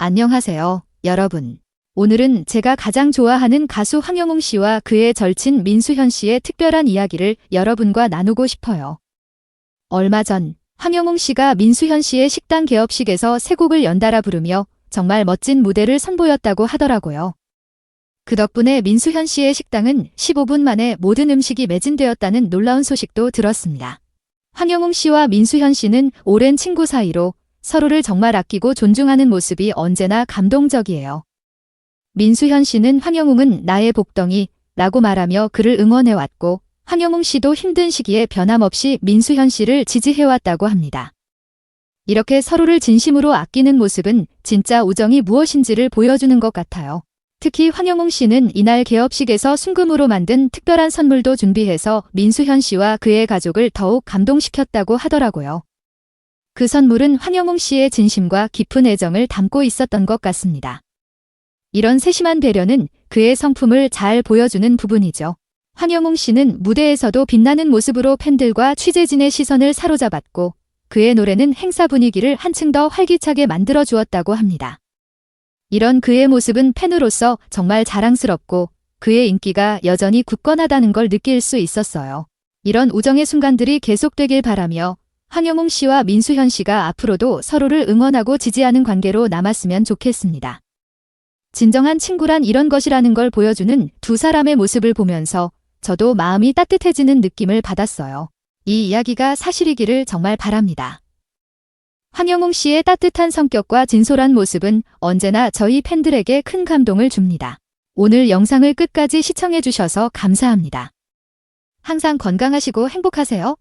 안녕하세요, 여러분. 오늘은 제가 가장 좋아하는 가수 황영웅 씨와 그의 절친 민수현 씨의 특별한 이야기를 여러분과 나누고 싶어요. 얼마 전 황영웅 씨가 민수현 씨의 식당 개업식에서 세 곡을 연달아 부르며 정말 멋진 무대를 선보였다고 하더라고요. 그 덕분에 민수현 씨의 식당은 15분 만에 모든 음식이 매진되었다는 놀라운 소식도 들었습니다. 황영웅 씨와 민수현 씨는 오랜 친구 사이로 서로를 정말 아끼고 존중하는 모습이 언제나 감동적이에요. 민수현 씨는 황영웅은 나의 복덩이 라고 말하며 그를 응원해왔고 황영웅 씨도 힘든 시기에 변함없이 민수현 씨를 지지해왔다고 합니다. 이렇게 서로를 진심으로 아끼는 모습은 진짜 우정이 무엇인지를 보여주는 것 같아요. 특히 황영웅 씨는 이날 개업식에서 순금으로 만든 특별한 선물도 준비해서 민수현 씨와 그의 가족을 더욱 감동시켰다고 하더라고요. 그 선물은 황영웅 씨의 진심과 깊은 애정을 담고 있었던 것 같습니다. 이런 세심한 배려는 그의 성품을 잘 보여주는 부분이죠. 황영웅 씨는 무대에서도 빛나는 모습으로 팬들과 취재진의 시선을 사로잡았고 그의 노래는 행사 분위기를 한층 더 활기차게 만들어 주었다고 합니다. 이런 그의 모습은 팬으로서 정말 자랑스럽고 그의 인기가 여전히 굳건하다는 걸 느낄 수 있었어요. 이런 우정의 순간들이 계속되길 바라며 황영웅 씨와 민수현 씨가 앞으로도 서로를 응원하고 지지하는 관계로 남았으면 좋겠습니다. 진정한 친구란 이런 것이라는 걸 보여주는 두 사람의 모습을 보면서 저도 마음이 따뜻해지는 느낌을 받았어요. 이 이야기가 사실이기를 정말 바랍니다. 황영웅 씨의 따뜻한 성격과 진솔한 모습은 언제나 저희 팬들에게 큰 감동을 줍니다. 오늘 영상을 끝까지 시청해주셔서 감사합니다. 항상 건강하시고 행복하세요.